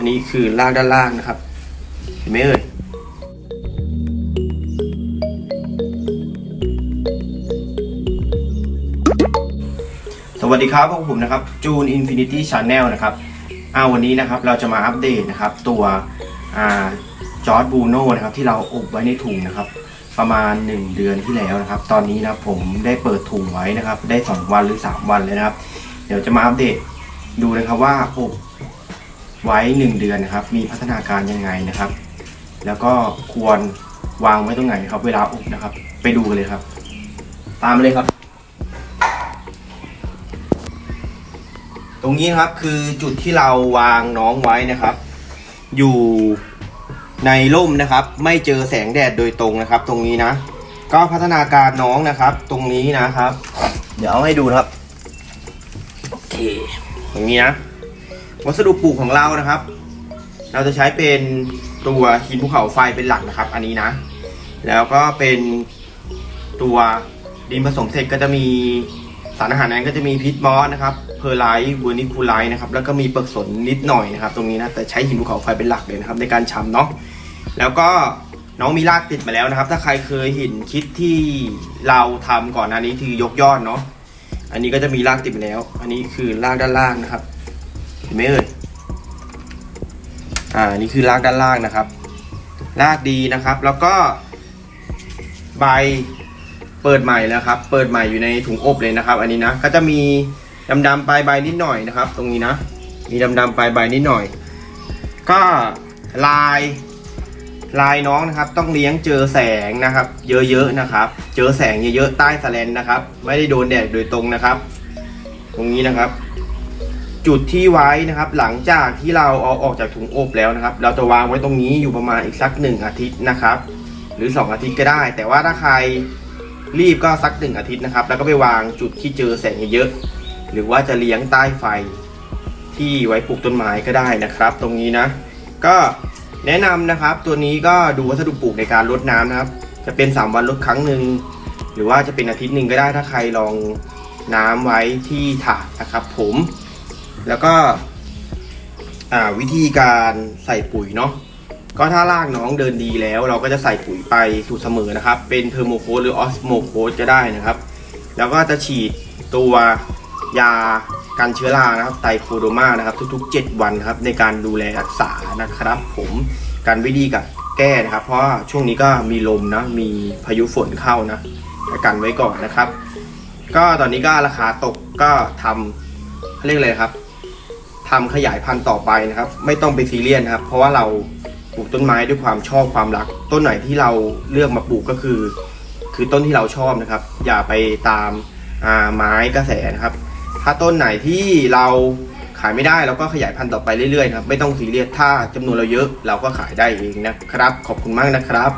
อันนี้คือรากด้านล่างนะครับ เห็นไหมเอ่ยสวัสดีครับพวกผมนะครับจูนอินฟินิตี้ชาแนลนะครับเอาวันนี้นะครับเราจะมาอัปเดตนะครับตัวจอร์ดบูโน่นะครับที่เราอบไว้ในถุงนะครับ ประมาณ 1 เดือนที่แล้วนะครับ ตอนนี้นะผมได้เปิดถุงไว้นะครับ ได้ 2 วันหรือ 3 วันเลยนะครับ เดี๋ยวจะมาอัปเดตดูนะครับว่าอบ ไว้ 1 เดือนนะครับ มีพัฒนาการยังไงนะครับ แล้วก็ควรวางไว้ตรงไหนครับ เวลาอบนะครับ ไปดูกันเลยครับ ตามมาเลยครับ ตรงนี้นะครับคือจุดที่เราวางน้องไว้นะครับ อยู่ในร่มนะครับ ไม่เจอแสงแดดโดยตรงนะครับ ตรงนี้นะ ก็พัฒนาการน้องนะครับ ตรงนี้นะครับ เดี๋ยวเอาให้ดูนะครับ โอเค ตรงนี้นะ วัสดุปลูกของเรานะครับ เราจะใช้เป็นตัวหินภูเขาไฟเป็นหลักนะครับ อันนี้นะ แล้วก็เป็นตัวดินผสมเสร็จก็จะมีสารอาหารนั้นก็จะมีพิษมอสนะครับเพอร์ไลท์เวอร์นิคูไลท์นะครับแล้วก็มีเปลือกสนนิดหน่อยนะครับ ตรงนี้นะแต่ใช้หินภูเขาไฟเป็นหลักเลยนะครับ ในการชำเนาะแล้วก็น้องมีรากติดมาแล้วนะครับ ถ้าใครเคยเห็นคลิปที่เราทำก่อนหน้านี้คือยกยอดเนาะอันนี้ก็จะมีรากติดมาแล้ว อันนี้คือรากด้านล่างนะครับ ห็นไหมเอ่ยอ่านี่คือรากด้านล่างนะครับ รากดีนะครับ แล้วก็ใบเปิดใหม่แล้วครับ เปิดใหม่อยู่ในถุงอบเลยนะครับ อันนี้นะ ก็จะมีดำๆปลายใบนิดหน่อยนะครับ ตรงนี้นะ มีดำๆปลายใบนิดหน่อย ก็ลายลายน้องนะครับ ต้องเลี้ยงเจอแสงนะครับ เยอะๆนะครับ เจอแสงเยอะๆใต้สแลนนะครับ ไม่ได้โดนแดดโดยตรงนะครับ ตรงนี้นะครับ จุดที่ไว้นะครับ หลังจากที่เราเอาออกจากถุงอบแล้วนะครับ เราจะวางไว้ตรงนี้อยู่ประมาณอีกสักหนึ่งอาทิตย์นะครับ หรือ 2 อาทิตย์ก็ได้ แต่ว่าถ้าใครรีบก็สักหนึ่งอาทิตย์นะครับ แล้วก็ไปวางจุดที่เจอแสงเยอะหรือว่าจะเลี้ยงใต้ไฟที่ไว้ปลูกต้นไม้ก็ได้นะครับ ตรงนี้นะ ก็แนะนำนะครับ ตัวนี้ก็ดูวัสดุปลูกในการรดน้ำนะครับ จะเป็น 3 วันรดครั้งหนึ่งหรือว่าจะเป็นอาทิตย์หนึ่งก็ได้ถ้าใครลองน้ำไว้ที่ถาดนะครับ ผม แล้วก็วิธีการใส่ปุ๋ยเนาะก็ถ้ารากน้องเดินดีแล้ว เราก็จะใส่ปุ๋ยไปสูตรเสมอนะครับ เป็นเทอร์โมโคสหรือออสโมโคสก็ได้นะครับ แล้วก็จะฉีดตัวยากันเชื้อรานะครับไตโคโดมานะครับ ทุก ๆ 7 วันครับ ในการดูแลรักษานะครับ ผมการวิธีกับแก้นะครับ เพราะว่าช่วงนี้ก็มีลมนะมีพายุฝนเข้านะกันไว้ก่อนนะครับ ก็ตอนนี้ก็ราคาตกก็ทำเขาเรียกอะไรครับ ทำขยายพันธุ์ต่อไปนะครับ ไม่ต้องไปซีเรียสนะครับ เพราะว่าเราปลูกต้นไม้ด้วยความชอบความรัก ต้นไหนที่เราเลือกมาปลูกก็คือ คือต้นที่เราชอบนะครับ อย่าไปตามอ่าไม้กระแสนะครับ ถ้าต้นไหนที่เราขายไม่ได้เราก็ขยายพันธุ์ต่อไปเรื่อยๆครับไม่ต้องซีเรียสถ้าจำนวนเราเยอะเราก็ขายได้เองนะครับ ขอบคุณมากนะครับ